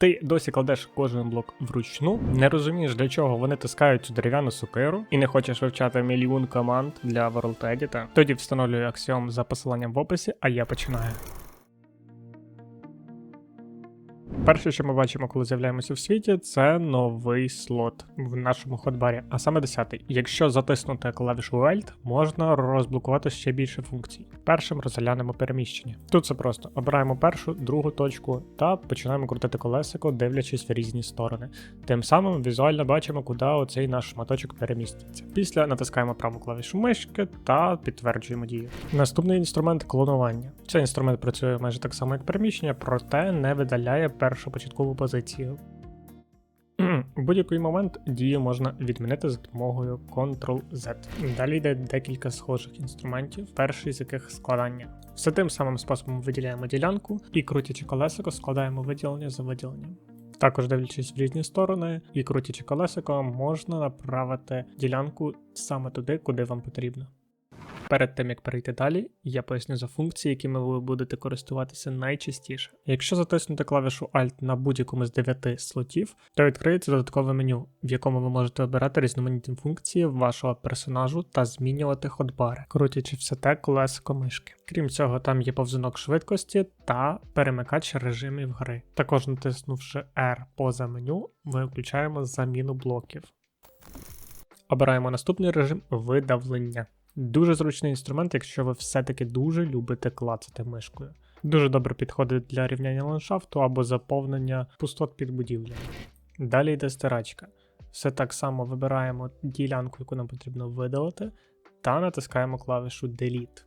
Ти досі кладеш кожен блок вручну, не розумієш, для чого вони тискають цю дерев'яну сокиру, і не хочеш вивчати мільйон команд для World Edit, тоді встановлюю аксіом за посиланням в описі, а я починаю. Перше, що ми бачимо, коли з'являємося в світі, це новий слот в нашому ходбарі, а саме 10. Якщо затиснути клавішу Alt, можна розблокувати ще більше функцій. Першим розглянемо переміщення. Тут це просто обираємо першу, другу точку та починаємо крутити колесико, дивлячись в різні сторони. Тим самим візуально бачимо, куди оцей наш шматочок переміститься. Після натискаємо праву клавішу мишки та підтверджуємо дію. Наступний інструмент клонування. Цей інструмент працює майже так само, як переміщення, проте не видаляє першу початкову позицію. У будь-який момент дію можна відмінити за допомогою Ctrl-Z. Далі йде декілька схожих інструментів, перший з яких складання. Все тим самим способом виділяємо ділянку і крутячи колесико, складаємо виділення за виділенням. Також дивлячись в різні сторони і крутячи колесико, можна направити ділянку саме туди, куди вам потрібно. Перед тим як перейти далі, я поясню за функції, якими ви будете користуватися найчастіше. Якщо затиснути клавішу Alt на будь-якому з 9 слотів, то відкриється додаткове меню, в якому ви можете обирати різноманітні функції вашого персонажу та змінювати ходбари, крутячи все те колесико мишки. Крім цього, там є повзунок швидкості та перемикач режимів гри. Також натиснувши R поза меню, ми включаємо заміну блоків. Обираємо наступний режим видавлення. Дуже зручний інструмент, якщо ви все-таки дуже любите клацати мишкою. Дуже добре підходить для рівняння ландшафту або заповнення пустот під будівлями. Далі йде стирачка. Все так само вибираємо ділянку, яку нам потрібно видалити, та натискаємо клавішу Delete.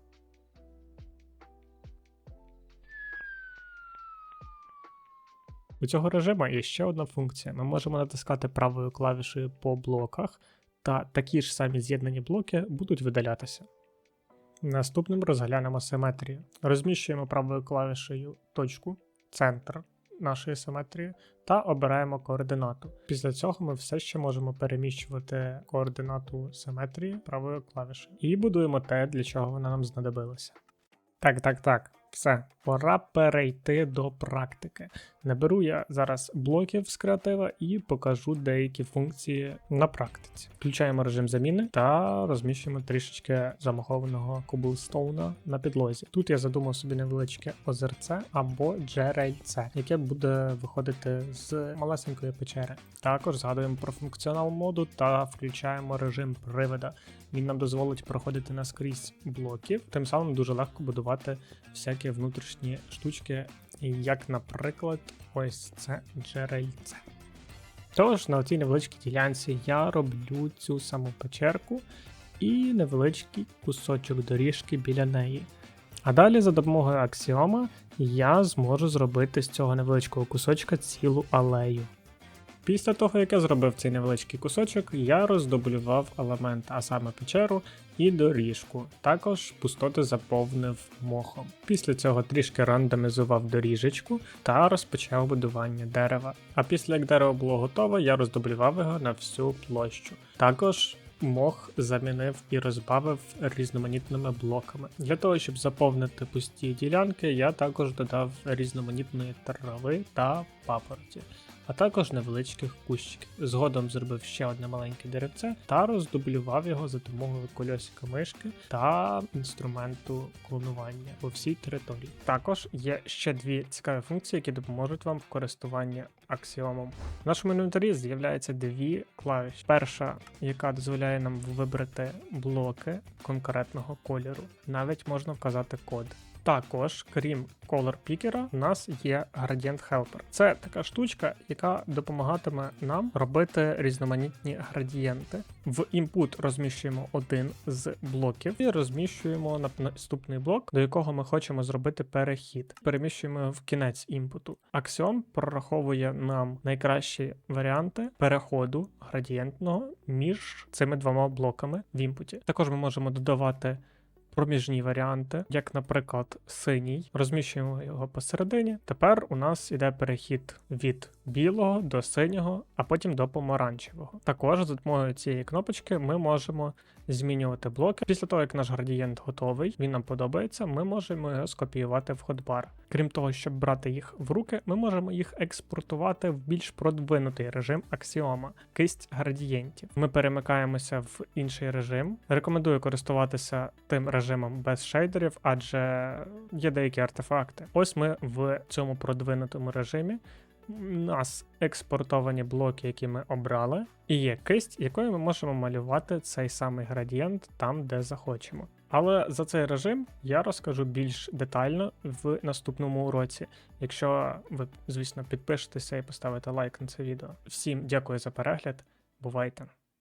У цього режиму є ще одна функція. Ми можемо натискати правою клавішею по блоках, та такі ж самі з'єднані блоки будуть видалятися. Наступним розглянемо симетрію. Розміщуємо правою клавішею точку, центр нашої симетрії та обираємо координату. Після цього ми все ще можемо переміщувати координату симетрії правою клавішею. І будуємо те, для чого вона нам знадобилася. Так, так, так. Все, пора перейти до практики. Наберу я зараз блоків з креатива і покажу деякі функції на практиці. Включаємо режим заміни та розміщуємо трішечки замахованого кублстоуна на підлозі. Тут я задумав собі невеличке озерце або джерельце, яке буде виходити з малесенької печери. Також згадуємо про функціонал моду та включаємо режим привида. Він нам дозволить проходити наскрізь блоків, тим самим дуже легко будувати всякі внутрішні штучки, як, наприклад, ось це джерельце. Тож на цій невеличкій ділянці я роблю цю саму печерку і невеличкий кусочок доріжки біля неї. А далі за допомогою аксіома я зможу зробити з цього невеличкого кусочка цілу алею. Після того, як я зробив цей невеличкий кусочок, я роздублював елемент, а саме печеру і доріжку. Також пустоти заповнив мохом. Після цього трішки рандомізував доріжечку та розпочав будування дерева. А після як дерево було готове, я роздублював його на всю площу. Також мох замінив і розбавив різноманітними блоками. Для того, щоб заповнити пусті ділянки, я також додав різноманітної трави та папороті а також невеличких кущиків. Згодом зробив ще одне маленьке деревце та роздублював його за допомогою кольосика мишки та інструменту клонування по всій території. Також є ще дві цікаві функції, які допоможуть вам в користуванні аксіомом. В нашому інвентарі з'являються дві клавіші. Перша, яка дозволяє нам вибрати блоки конкретного кольору. Навіть можна вказати код. Також, крім Color Picker, у нас є Gradient Helper. Це така штучка, яка допомагатиме нам робити різноманітні градієнти. В input розміщуємо один з блоків і розміщуємо на наступний блок, до якого ми хочемо зробити перехід. Переміщуємо в кінець імпуту. Axiom прораховує нам найкращі варіанти переходу градієнтного між цими двома блоками в імпуті. Також ми можемо додавати проміжні варіанти, як, наприклад, синій. Розміщуємо його посередині. Тепер у нас іде перехід від білого до синього, а потім до помаранчевого. Також за допомогою цієї кнопочки ми можемо змінювати блоки. Після того, як наш градієнт готовий, він нам подобається, ми можемо його скопіювати в Hotbar. Крім того, щоб брати їх в руки, ми можемо їх експортувати в більш продвинутий режим аксіома кисть градієнтів. Ми перемикаємося в інший режим. Рекомендую користуватися тим режимом без шейдерів, адже є деякі артефакти. Ось ми в цьому продвинутому режимі. У нас експортовані блоки, які ми обрали, і є кисть, якою ми можемо малювати цей самий градієнт там, де захочемо. Але за цей режим я розкажу більш детально в наступному уроці, якщо ви, звісно, підпишетеся і поставите лайк на це відео. Всім дякую за перегляд, бувайте!